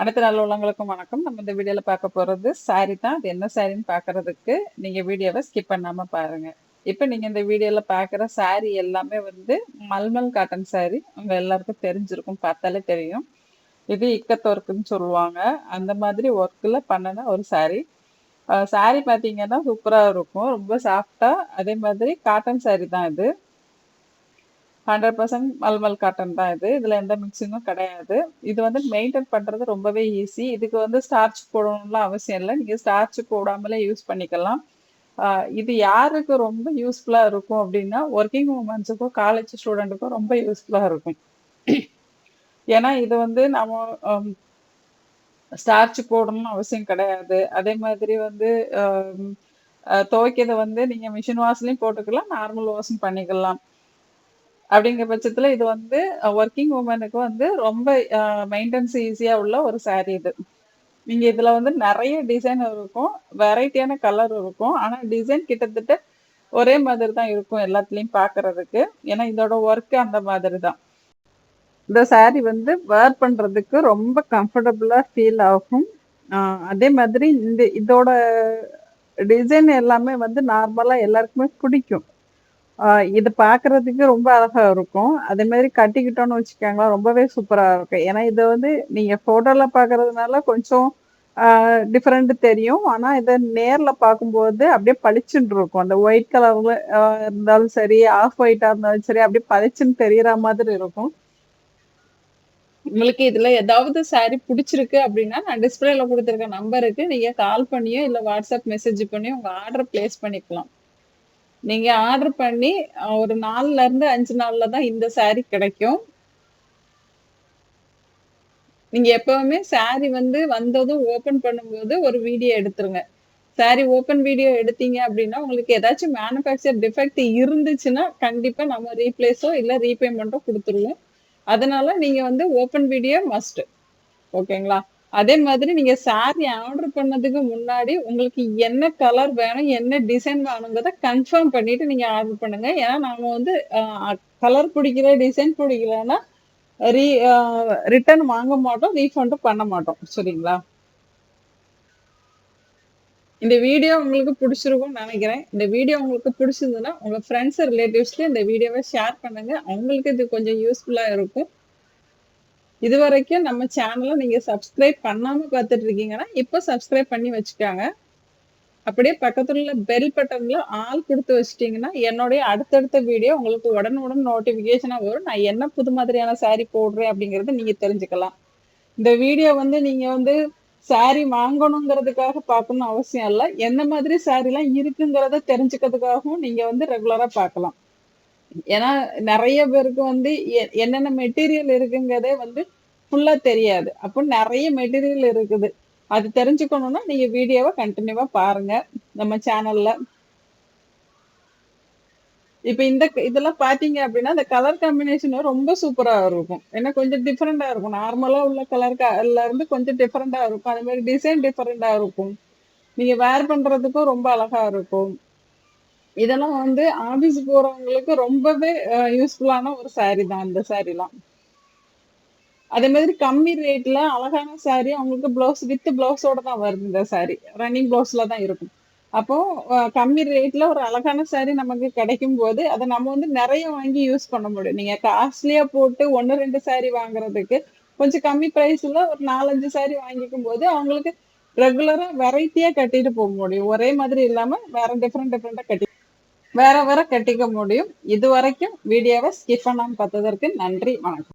அடுத்த நாள் உள்ளவங்களுக்கும் வணக்கம். நம்ம இந்த வீடியோவில் பார்க்க போகிறது சாரி தான். அது என்ன சாரின்னு பார்க்கறதுக்கு நீங்கள் வீடியோவை ஸ்கிப் பண்ணாமல் பாருங்கள் இப்போ நீங்கள் இந்த வீடியோவில் பார்க்குற சாரி எல்லாமே வந்து மல்மல் காட்டன் சாரி உங்கள் எல்லாருக்கும் தெரிஞ்சிருக்கும் பார்த்தாலே தெரியும். இது இக்கத் ஒர்க்குன்னு சொல்லுவாங்க. அந்த மாதிரி ஒர்க்கில் பண்ணின ஒரு சாரி சாரி பார்த்தீங்கன்னா சூப்பராக இருக்கும். ரொம்ப சாஃப்டாக அதே மாதிரி காட்டன் சாரி தான் இது. ஹண்ட்ரட் பர்சன்ட் மல்மல் காட்டன் தான் இது. இதில் எந்த மிக்சிங்கும் கிடையாது. இது வந்து மெயின்டைன் பண்ணுறது ரொம்பவே ஈஸி. இதுக்கு வந்து ஸ்டார்ச் போடணும்லாம் அவசியம் இல்லை. நீங்கள் ஸ்டார்ச் போடாமலே யூஸ் பண்ணிக்கலாம். இது யாருக்கு ரொம்ப யூஸ்ஃபுல்லாக இருக்கும் அப்படின்னா ஒர்க்கிங் உமன்ஸுக்கும் காலேஜ் ஸ்டூடெண்ட்டுக்கும் ரொம்ப யூஸ்ஃபுல்லாக இருக்கும். ஏன்னா இது வந்து நம்ம ஸ்டார்ச் போடணும்னு அவசியம் கிடையாது. அதே மாதிரி வந்து துவைக்கிறத வந்து நீங்கள் மிஷின் வாஷ்லையும் போட்டுக்கலாம். நார்மல் வாஷும் பண்ணிக்கலாம். அப்படிங்கிற பட்சத்தில் இது வந்து ஒர்க்கிங் உமனுக்கு வந்து ரொம்ப மெயின்டெனன்ஸ் ஈஸியாக உள்ள ஒரு சாரீ இது. நீங்கள் இதில் வந்து நிறைய டிசைன் இருக்கும் வெரைட்டியான கலர் இருக்கும். ஆனால் டிசைன் கிட்டத்தட்ட ஒரே மாதிரி தான் இருக்கும் எல்லாத்துலேயும் பார்க்கறதுக்கு ஏன்னா இதோட ஒர்க்கு அந்த மாதிரி தான். இந்த சாரீ வந்து வேர் பண்ணுறதுக்கு ரொம்ப கம்ஃபர்டபுளாக ஃபீல் ஆகும். அதே மாதிரி இந்த இதோட டிசைன் எல்லாமே வந்து நார்மலாக எல்லாருக்குமே பிடிக்கும். இது பார்க்கறதுக்கு ரொம்ப அழகா இருக்கும். அதே மாதிரி கட்டிக்கிட்டோம்னு வச்சுக்கோங்களேன், ரொம்பவே சூப்பரா இருக்கும். ஏன்னா இதை வந்து நீங்க போட்டோல பார்க்கறதுனால கொஞ்சம் டிஃப்ரெண்ட் தெரியும். ஆனா இதை நேர்ல பார்க்கும்போது அப்படியே பளிச்சுன்னு இருக்கும். அந்த ஒயிட் கலர்ல இருந்தாலும் சரி, ஆஃப் ஒயிட்டா இருந்தாலும் சரி, அப்படியே பளிச்சுன்னு தெரியற மாதிரி இருக்கும். உங்களுக்கு இதுல ஏதாவது சாரி பிடிச்சிருக்கு அப்படின்னா, நான் டிஸ்பிளேல கொடுத்துருக்க நம்பருக்கு நீங்க கால் பண்ணியோ, இல்ல வாட்ஸ்அப் மெசேஜ் பண்ணியோ உங்க ஆர்டர் பிளேஸ் பண்ணிக்கலாம். நீங்க ஆர்டர் பண்ணி ஒரு நாலுல இருந்து அஞ்சு நாள்ல தான் இந்த சாரி கிடைக்கும். நீங்க எப்பவுமே சாரி வந்து வந்ததும் ஓப்பன் பண்ணும்போது ஒரு வீடியோ எடுத்துருங்க. சாரி ஓப்பன் வீடியோ எடுத்தீங்க அப்படின்னா, உங்களுக்கு ஏதாச்சும் மேனுஃபேக்சர் டிஃபெக்ட் இருந்துச்சுன்னா, கண்டிப்பா நம்ம ரீப்ளேஸோ இல்ல ரீபேமெண்ட்டோ கொடுத்துருவோம் அதனால நீங்க வந்து ஓப்பன் வீடியோ மஸ்ட். ஓகேங்களா? அதே மாதிரி நீங்க சாரி ஆர்டர் பண்ணதுக்கு முன்னாடி உங்களுக்கு என்ன கலர் வேணும், என்ன டிசைன் வேணுங்கிறத கன்ஃபார்ம் பண்ணிட்டு நீங்க ஆர்டர் பண்ணுங்க. ஏன்னா நாம வந்து கலர் பிடிக்கல, டிசைன் பிடிக்கலன்னா ரீ ரிட்டர்ன் வாங்க மாட்டோம். ரீஃபண்டும் பண்ண மாட்டோம். சரிங்களா? இந்த வீடியோ உங்களுக்கு பிடிச்சிருக்கும்னு நினைக்கிறேன். இந்த வீடியோ உங்களுக்கு பிடிச்சிருந்ததுன்னா, உங்க ஃப்ரெண்ட்ஸ், ரிலேட்டிவ்ஸ்க்கு இந்த வீடியோவை ஷேர் பண்ணுங்க. அவங்களுக்கு இது கொஞ்சம் யூஸ்ஃபுல்லா இருக்கும். இது வரைக்கும் நம்ம சேனலை நீங்க சப்ஸ்கிரைப் பண்ணாம பார்த்துட்டு இருக்கீங்கன்னா, இப்போ சப்ஸ்கிரைப் பண்ணி வச்சுக்காங்க. அப்படியே பக்கத்துல உள்ள பெல் பட்டன்ல ஆல் கொடுத்து வச்சிட்டிங்கன்னா என்னுடைய அடுத்தடுத்த வீடியோ உங்களுக்கு உடனுடன் நோட்டிஃபிகேஷனாக வரும். நான் என்ன புது மாதிரியான சாரி போடுறேன் அப்படிங்கிறத நீங்க தெரிஞ்சுக்கலாம். இந்த வீடியோ வந்து நீங்க வந்து சாரி வாங்கணுங்கிறதுக்காக பார்க்கணும் அவசியம் இல்லை என்ன மாதிரி சாரிலாம் இருக்குங்கிறத தெரிஞ்சுக்கிறதுக்காகவும் நீங்க வந்து ரெகுலரா பார்க்கலாம். ஏன்னா நிறைய பேருக்கு வந்து என்னென்ன மெட்டீரியல் இருக்குங்கிறதே வந்து ஃபுல்லா தெரியாது. அப்போ நிறைய மெட்டீரியல் இருக்குது. அது தெரிஞ்சுக்கணும்னா நீங்க வீடியோவை கண்டினியூவா பாருங்க. நம்ம சேனல்ல. இப்ப இந்த இதெல்லாம் பாத்தீங்க அப்படின்னா, இந்த கலர் காம்பினேஷன் ரொம்ப சூப்பரா இருக்கும். ஏன்னா கொஞ்சம் டிஃப்ரெண்டா இருக்கும். நார்மலா உள்ள கலர் இருந்து கொஞ்சம் டிஃப்ரெண்டா இருக்கும். அது மாதிரி டிசைன் டிஃப்ரெண்டா இருக்கும். நீங்க வேர் பண்றதுக்கும் ரொம்ப அழகா இருக்கும். இதெல்லாம் வந்து ஆபீஸ் போறவங்களுக்கு ரொம்பவே யூஸ்ஃபுல்லான ஒரு சாரி தான் இந்த சாரிலாம். அதே மாதிரி கம்மி ரேட்ல அழகான சாரி அவங்களுக்கு பிளவுஸ் வித் பிளவுஸோட தான் வருது இந்த சாரி. ரன்னிங் ப்ளவுஸ்ல தான் இருக்கும். அப்போ கம்மி ரேட்ல ஒரு அழகான சாரி நமக்கு கிடைக்கும் போது அதை நம்ம வந்து நிறைய வாங்கி யூஸ் பண்ண முடியும். நீங்க காஸ்ட்லியா போட்டு 1, 2 சாரி வாங்குறதுக்கு, கொஞ்சம் கம்மி பிரைஸ்ல ஒரு 4, 5 சாரி வாங்கிக்கும்போது, அவங்களுக்கு ரெகுலரா வெரைட்டியா கட்டிட்டு போக முடியும். ஒரே மாதிரி இல்லாம வேற டிஃப்ரெண்ட் டிஃப்ரெண்டா கட்டி வேற வேற கட்டிக்க முடியும். இதுவரைக்கும் வீடியோவ ஸ்கிப் பண்ணாம பார்த்ததற்கு நன்றி. வணக்கம்.